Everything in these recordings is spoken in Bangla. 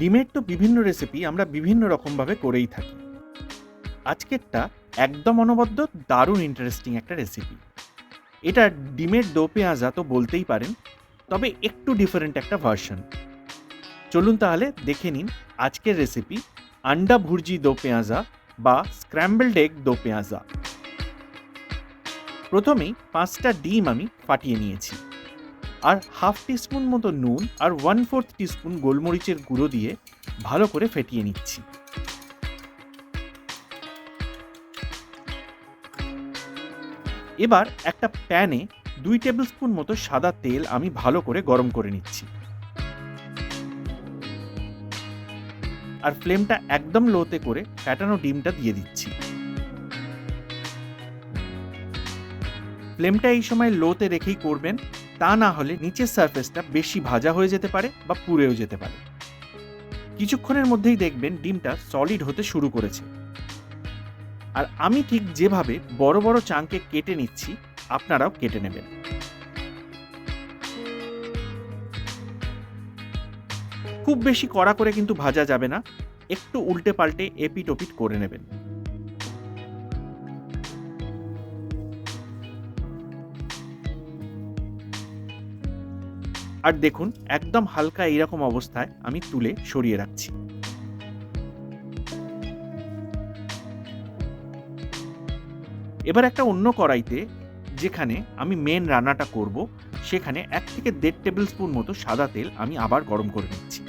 ডিমের তো বিভিন্ন রেসিপি আমরা বিভিন্ন রকমভাবে করেই থাকি। আজকেরটা একদম অনবদ্য, দারুণ ইন্টারেস্টিং একটা রেসিপি এটা ডিমের দো পেঁয়াজা তো বলতেই পারেন, তবে একটু ডিফারেন্ট একটা ভার্সন চলুন তাহলে দেখে নিন আজকের রেসিপি আন্ডা ভুর্জি দো পেঁয়াজা বা স্ক্র্যাম্বলড এগ দো পেঁয়াজা। প্রথমেই পাঁচটা ডিম আমি ফাটিয়ে নিয়েছি। আর হাফ টিস্পুন মতো নুন আর ওয়ান ফোর্থ টিস্পুন গোলমরিচের গুঁড়ো দিয়ে ভালো করে ফেটিয়ে নিচ্ছি। এবার একটা প্যানে দুই টেবিল স্পুন মতো সাদা তেল আমি ভালো করে গরম করে নিচ্ছি। আর ফ্লেমটা একদম লোতে করে ফ্যাটানো ডিমটা দিয়ে দিচ্ছি। ফ্লেমটা এই সময় লোতে রেখেই করবেন। তা না হলে নিচের সারফেসটা বেশি ভাজা হয়ে যেতে পারে বা পুড়েও যেতে পারে। কিছুক্ষণের মধ্যেই দেখবেন ডিমটা সলিড হতে শুরু করেছে। আর আমি ঠিক যেভাবে বড় বড় চাঙ্কে কেটে নিচ্ছি, আপনারাও কেটে নেবেন। খুব বেশি কড়া করে কিন্তু ভাজা যাবে না, একটু উল্টে পাল্টে এপিট ওপিট করে নেবেন। আর দেখুন, একদম হালকা এইরকম অবস্থায় আমি তুলে সরিয়ে রাখছি। এবার একটা অন্য কড়াইতে, যেখানে আমি মেন রান্নাটা করব, সেখানে এক থেকে দেড় টেবিল স্পুন মতো সাদা তেল আমি আবার গরম করে নিচ্ছি।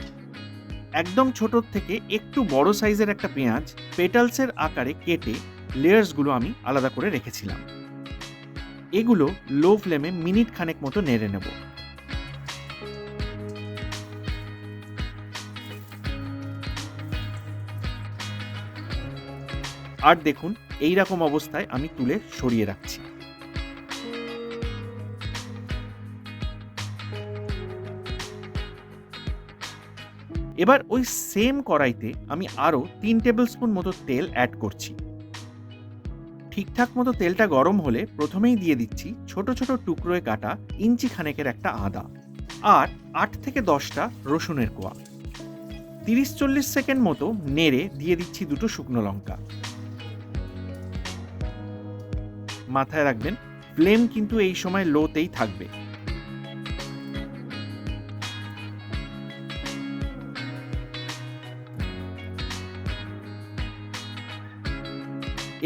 একদম ছোট থেকে একটু বড় সাইজের একটা পেঁয়াজ পেটালসের আকারে কেটে লেয়ার্সগুলো আমি আলাদা করে রেখেছিলাম। এগুলো লো ফ্লেমে মিনিট খানেক মতো নেড়ে নেব। আর দেখুন এই রকম অবস্থায় আমি তুলে সরিয়ে রাখছি। এবার ওই সেম কড়াইতে আমি আরও তিন টেবিল স্পুন মতো তেল অ্যাড করছি। ঠিকঠাক মতো তেলটা গরম হলে প্রথমেই দিয়ে দিচ্ছি ছোট ছোট টুকরোয় কাটা ইঞ্চি খানেকের একটা আদা আর আট থেকে দশটা রসুনের কোয়া। তিরিশ চল্লিশ সেকেন্ড মতো নেড়ে দিয়ে দিচ্ছি দুটো শুকনো লঙ্কা। মাথায় রাখবেন, ফ্লেম কিন্তু এই সময় লোতেই থাকবে।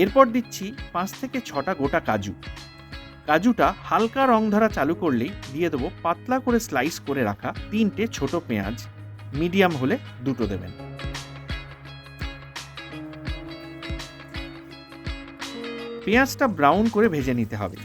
এরপর দিচ্ছি পাঁচ থেকে ছটা গোটা কাজু। কাজুটা হালকা রং ধরা চালু করলেই দিয়ে দেবো পাতলা করে স্লাইস করে রাখা তিনটে ছোট পেঁয়াজ। মিডিয়াম হলে দুটো দেবেন। পেঁয়াজটা ব্রাউন করে ভেজে নিতে হবে।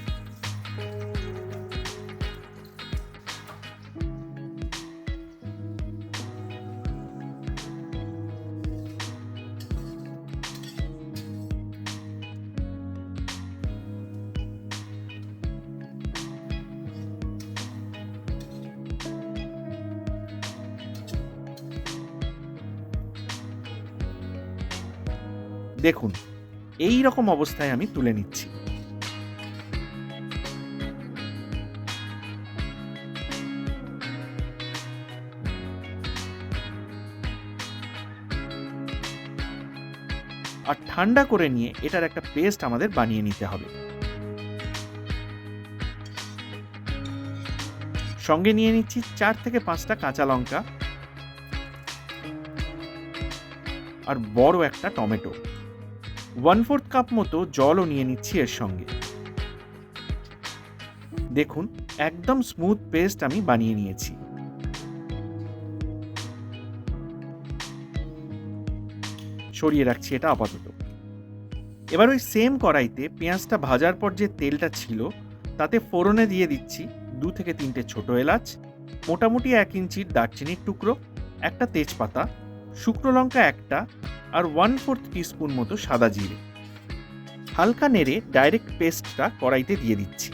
দেখুন এই রকম অবস্থায় আমি তুলে নিচ্ছি। আর ঠান্ডা করে নিয়ে এটার একটা পেস্ট আমাদের বানিয়ে নিতে হবে। সঙ্গে নিয়ে নিচ্ছি চার থেকে পাঁচটা কাঁচা লঙ্কা। আর বড় একটা টমেটো। ওয়ান ফোর্থ কাপ মতো জলও নিয়ে নিচ্ছি এর সঙ্গে। দেখুন, একদম স্মুথ পেস্ট আমি বানিয়ে নিয়েছি। সরিয়ে রাখছি এটা আপাতত। এবার ওই সেম কড়াইতে পেঁয়াজটা ভাজার পর যে তেলটা ছিল, তাতে ফোড়নে দিয়ে দিচ্ছি দু থেকে তিনটে ছোট এলাচ, মোটামুটি এক ইঞ্চির দারচিনির টুকরো, একটা তেজপাতা শুকনো লঙ্কা একটা আর ওয়ান ফোর্থ টিস্পুন মতো সাদা জিরে। হালকা নেড়ে ডাইরেক্ট পেস্টটা কড়াইতে দিয়ে দিচ্ছি।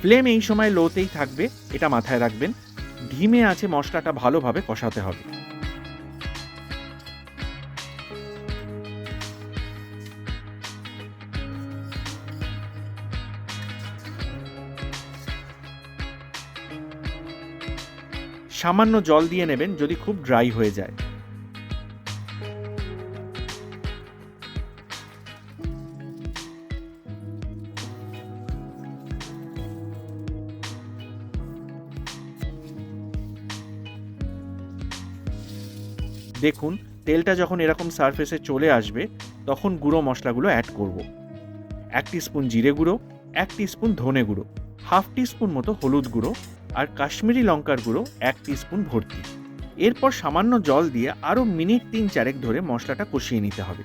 ফ্লেম এই সময় লোতেই থাকবে, এটা মাথায় রাখবেন। ধিমে আছে মশলাটা ভালোভাবে কষাতে হবে। সামান্য জল দিয়ে নেবেন যদি খুব ড্রাই হয়ে যায়। দেখুন, তেলটা যখন এরকম সারফেসে চলে আসবে, তখন গুঁড়ো মশলাগুলো অ্যাড করব। এক স্পুন জিরে গুঁড়ো, এক স্পুন ধনে গুঁড়ো, হাফ স্পুন মতো হলুদ গুঁড়ো আর কাশ্মীরি লঙ্কার গুঁড়ো এক স্পুন ভর্তি। এরপর সামান্য জল দিয়ে আরও মিনিট তিন চারেক ধরে মশলাটা কষিয়ে নিতে হবে।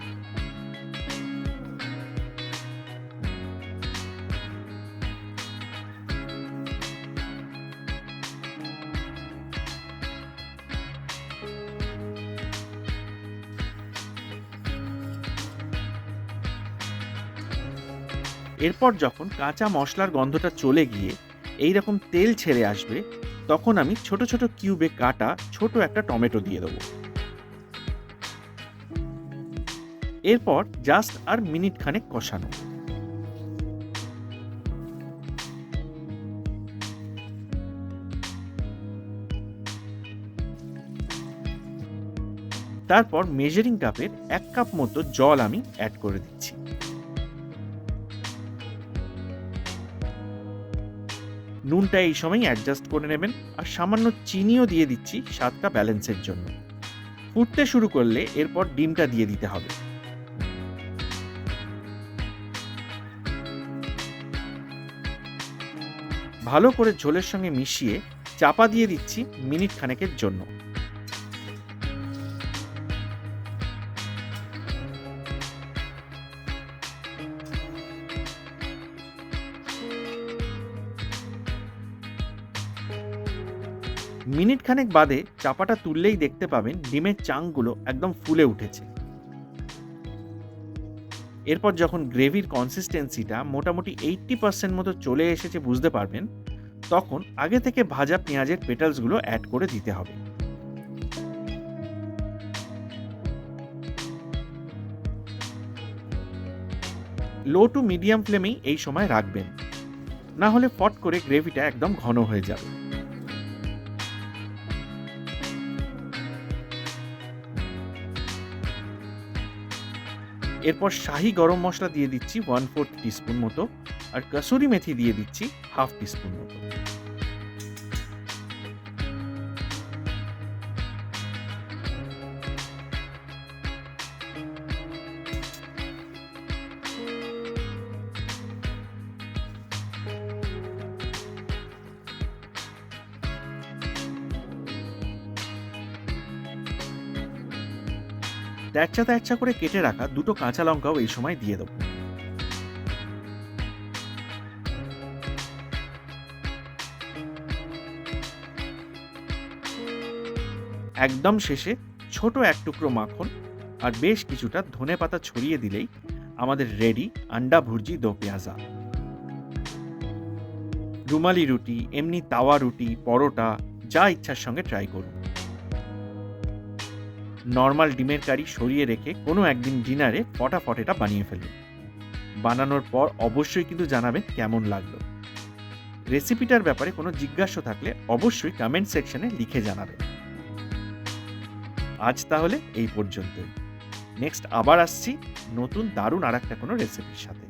এরপর যখন কাঁচা মশলার গন্ধটা চলে গিয়ে এই রকম তেল ছেড়ে আসবে, তখন আমি ছোট ছোট কিউবে কাটা ছোট একটা টমেটো দিয়ে দেবো। এরপর জাস্ট আর মিনিট খানেক কষানো। তারপর মেজারিং কাপের এক কাপ মতো জল আমি অ্যাড করে দিচ্ছি। নুনটা এই সময় অ্যাডজাস্ট করে নেবেন আর সামান্য চিনিও দিয়ে দিচ্ছি স্বাদটা ব্যালেন্সের জন্য। ফুটতে শুরু করলে এরপর ডিমটা দিয়ে দিতে হবে। ভালো করে ঝোলের সঙ্গে মিশিয়ে চাপা দিয়ে দিচ্ছি মিনিট খানেকের জন্য। মিনিট খানেক বাদে চাপাটা তুললেই দেখতে পাবেন ডিমের চাংগুলো একদম ফুলে উঠেছে। এরপর যখন গ্রেভির কনসিস্টেন্সিটা মোটামুটি এইট্টি পার্সেন্ট মতো চলে এসেছে বুঝতে পারবেন, তখন আগে থেকে ভাজা পেঁয়াজের পেটালসগুলো অ্যাড করে দিতে হবে। লো টু মিডিয়াম ফ্লেমেই এই সময় রাখবেন। না হলে ফট করে গ্রেভিটা একদম ঘন হয়ে যাবে। এরপর শাহি গরম মশলা দিয়ে দিচ্ছি ওয়ান ফোর্থ টিস্পুন মতো আর কাসুরি মেথি দিয়ে দিচ্ছি হাফ টিস্পুন মতো। তেরচা তেরচা করে কেটে রাখা দুটো কাঁচা লঙ্কাও এই সময় দিয়ে দেবো। একদম শেষে ছোট এক টুকরো মাখন আর বেশ কিছুটা ধনে পাতা ছড়িয়ে দিলেই আমাদের রেডি আন্ডা ভুর্জি দো পেঁয়াজা। রুমালি রুটি, এমনি তাওয়া রুটি, পরোটা, যা ইচ্ছার সঙ্গে ট্রাই করুন। নর্মাল ডিমের কারি সরিয়ে রেখে কোনো একদিন ডিনারে ফটাফট এটা বানিয়ে ফেলুন। বানানোর পর অবশ্যই কিন্তু জানাবেন কেমন লাগল। রেসিপিটার ব্যাপারে কোনো জিজ্ঞাসা থাকলে অবশ্যই কমেন্ট সেকশনে লিখে জানাবেন। আজ তাহলে এই পর্যন্তই। নেক্সট আবার আসছি নতুন দারুণ আর একটা কোনো রেসিপির সাথে।